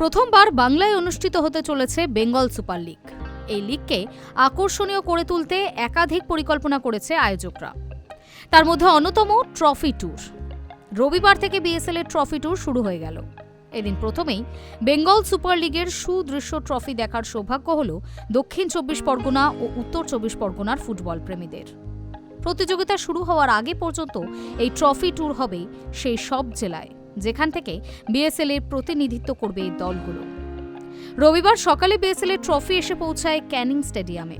প্রথমবার বাংলায় অনুষ্ঠিত হতে চলেছে বেঙ্গল সুপার লিগ। এই লিগকে আকর্ষণীয় করে তুলতে একাধিক পরিকল্পনা করেছে আয়োজকরা। তার মধ্যে অন্যতম ট্রফি ট্যুর। রবিবার থেকে বিএসএল এর ট্রফি ট্যুর শুরু হয়ে গেল। এদিন প্রথমেই বেঙ্গল সুপার লিগের সুদৃশ্য ট্রফি দেখার সৌভাগ্য হল দক্ষিণ চব্বিশ পরগনা ও উত্তর চব্বিশ পরগনার ফুটবল প্রেমীদের। প্রতিযোগিতা শুরু হওয়ার আগে পর্যন্ত এই ট্রফি ট্যুর হবে সেই সব জেলায়। যেখান থেকে বিএসএল এর প্রতিনিধিত্ব করবে এই দলগুলো। রবিবার সকালে বিএসএল এর ট্রফি এসে পৌঁছায় ক্যানিং স্টেডিয়ামে।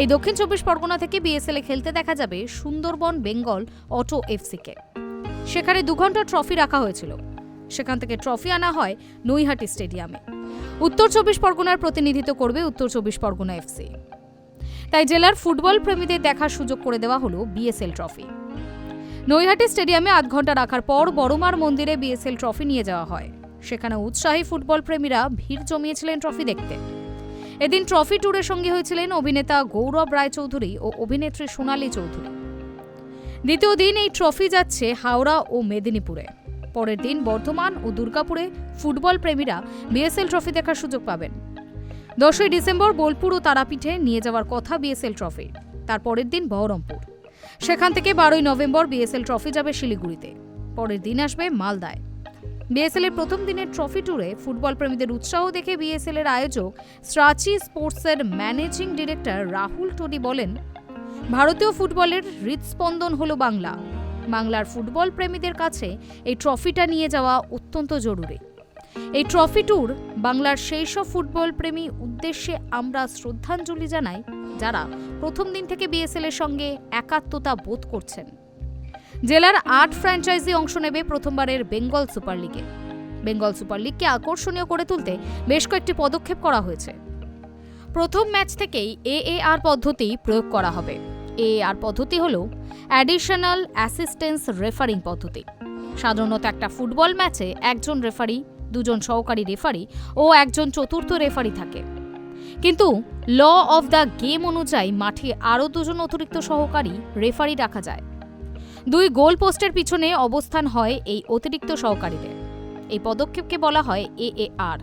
এই দক্ষিণ চব্বিশ পরগনা থেকে বিএসএল এ খেলতে দেখা যাবে সুন্দরবন, বেঙ্গল, অটো এফসিকে সেখানে দু ঘণ্টা ট্রফি রাখা হয়েছিল। সেখান থেকে ট্রফি আনা হয় নৈহাটি স্টেডিয়ামে। উত্তর চব্বিশ পরগনার প্রতিনিধিত্ব করবে উত্তর চব্বিশ পরগনা এফসি তাই জেলার ফুটবল প্রেমীদের দেখার সুযোগ করে দেওয়া হলো বিএসএল ট্রফি নৈহাটি স্টেডিয়ামে আধ ঘণ্টা রাখার পর বড়মার মন্দিরে বিএসএল ট্রফি নিয়ে যাওয়া হয়। সেখানে উৎসাহী ফুটবল প্রেমীরা ভিড় জমিয়েছিলেন ট্রফি দেখতে। এদিন ট্রফি ট্যুরের সঙ্গে হয়েছিলেন অভিনেতা গৌরব রায়চৌধুরী ও অভিনেত্রী সোনালী চৌধুরী। দ্বিতীয় দিন এই ট্রফি যাচ্ছে হাওড়া ও মেদিনীপুরে। পরের দিন বর্ধমান ও দুর্গাপুরে ফুটবল প্রেমীরা বিএসএল ট্রফি দেখার সুযোগ পাবেন। দশই ডিসেম্বর বোলপুর ও তারাপীঠে নিয়ে যাওয়ার কথা বিএসএল ট্রফি। তার পরের দিন বহরমপুর। সেখান থেকে বারোই নভেম্বর বিএসএল ট্রফি যাবে শিলিগুড়িতে। পরের দিন আসবে মালদায়। বিএসএল এর প্রথম দিনের ট্রফি ট্যুরে ফুটবল প্রেমীদের উৎসাহ দেখে বিএসএল এর আয়োজক স্ট্রাচি স্পোর্টসের ম্যানেজিং ডিরেক্টর রাহুল টোডি বলেন, ভারতীয় ফুটবলের হৃদস্পন্দন হলো বাংলা। বাংলার ফুটবল প্রেমীদের কাছে এই ট্রফিটা নিয়ে যাওয়া অত্যন্ত জরুরি। এই ট্রফি ট্যুর বাংলার সেই সব ফুটবল প্রেমী উদ্দেশ্যে আমরা শ্রদ্ধাঞ্জলি জানাই, যারা প্রথম দিন থেকে বিএসএল এর সঙ্গে একাত্মতা বোধ করছেন। জেলার আট ফ্র্যাঞ্চাইজি অংশ নেবে প্রথমবারের বেঙ্গল সুপার লিগে। বেঙ্গল সুপার লিগকে আকর্ষণীয় করে তুলতে বেশ কয়েকটি পদক্ষেপ করা হয়েছে। প্রথম ম্যাচ থেকেই এএআর পদ্ধতি প্রয়োগ করা হবে। এআর পদ্ধতি হল অ্যাডিশনাল অ্যাসিস্ট্যান্স রেফারিং পদ্ধতি। সাধারণত একটা ফুটবল ম্যাচে একজন রেফারি, দুজন সহকারী রেফারি ও একজন চতুর্থ রেফারি থাকে। কিন্তু ল অফ দ্য গেম অনুযায়ী মাঠে আরও দুজন অতিরিক্ত সহকারী রেফারি রাখা যায়। দুই গোল পোস্টের পিছনে অবস্থান হয় এই অতিরিক্ত সহকারীদের। এই পদক্ষেপকে বলা হয় এ এ এএআর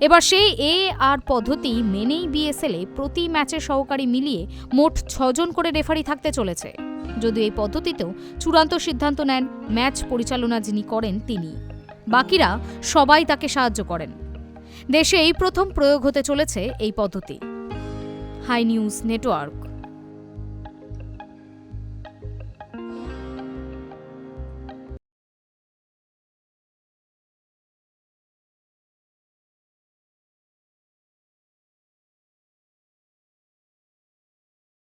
এবার সেই এ আর পদ্ধতি মেনেই বিএসএল এ প্রতি ম্যাচে সহকারী মিলিয়ে মোট ছজন করে রেফারি থাকতে চলেছে। যদিও এই পদ্ধতিতেও চূড়ান্ত সিদ্ধান্ত নেন ম্যাচ পরিচালনা যিনি করেন তিনি। বাকিরা সবাই তাকে সাহায্য করেন। দেশে এই প্রথম প্রয়োগ হতে চলেছে এই পদ্ধতি। Hi News Network.